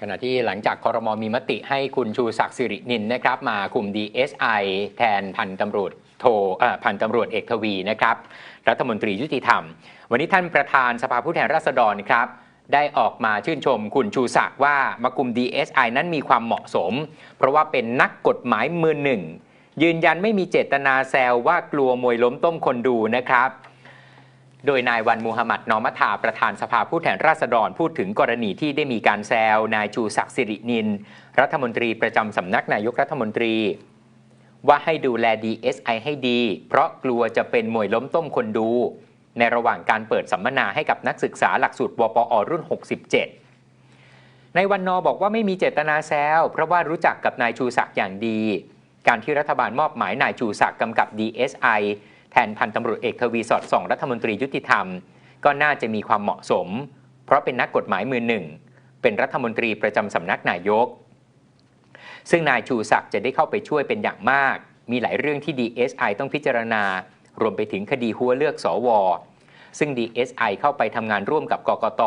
ขณะที่หลังจากคอรมอมีมติให้คุณชูศักดิ์สิรินินนะครับ มาคุม DSI แทนพันตำรวจโทพันตำรวจเอกทวีนะครับ รัฐมนตรียุติธรรม วันนี้ท่านประธานสภาผู้แทนราษฎรครับได้ออกมาชื่นชมคุณชูศักดิ์ว่ามาคุม DSI นั้นมีความเหมาะสม เพราะว่าเป็นนักกฎหมายมือหนึ่ง ยืนยันไม่มีเจตนาแซวว่ากลัวมวยล้มต้มคนดูนะครับ โดยนายวันมูฮัมหมัดนอมัทาประธานสภาผู้แทนราษฎรพูดถึงกรณีที่ได้มีการแซว นายชูศักดิ์สิรินิน รัฐมนตรีประจำสำนักนายกรัฐมนตรี ว่าให้ดูแล DSI ให้ดี เพราะกลัวจะเป็นมวยล้มต้มคนดู ในระหว่างการเปิดสัมมนาให้กับนักศึกษาหลักสูตรวปอรุ่น 67 ในวันนอบอกว่าไม่มีเจตนาแซวเพราะว่ารู้จักกับนายชูศักดิ์อย่างดี การที่รัฐบาลมอบหมายนายชูศักดิ์กำกับ DSI ทนพันตำรวจเอกทวีสอดส่องรัฐมนตรียุติธรรม ก็น่าจะมีความเหมาะสม เพราะเป็นนักกฎหมายมือหนึ่ง เป็นรัฐมนตรีประจำสำนักนายก ซึ่งนายชูศักดิ์จะได้เข้าไปช่วยเป็นอย่างมาก มีหลายเรื่องที่ DSI ต้องพิจารณา รวมไปถึงคดีหัวเลือกสวซึ่ง DSI เข้าไปทำงานร่วมกับกกต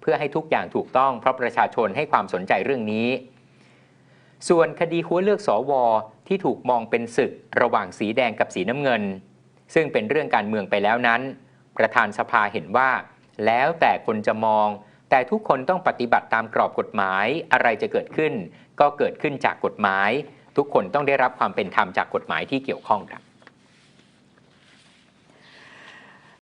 เพื่อให้ทุกอย่างถูกต้อง เพราะประชาชนให้ความสนใจเรื่องนี้ ส่วนคดีหัวเลือกสวที่ถูกมองเป็นศึกระหว่างสีแดงกับสีน้ำเงิน ซึ่งเป็นเรื่องการเมืองไปแล้วนั้น ประธานสภาเห็นว่า แล้วแต่คนจะมอง แต่ทุกคนต้องปฏิบัติตามกรอบกฎหมาย อะไรจะเกิดขึ้น ก็เกิดขึ้นจากกฎหมาย ทุกคนต้องได้รับความเป็นธรรมจากกฎหมายที่เกี่ยวข้องครับ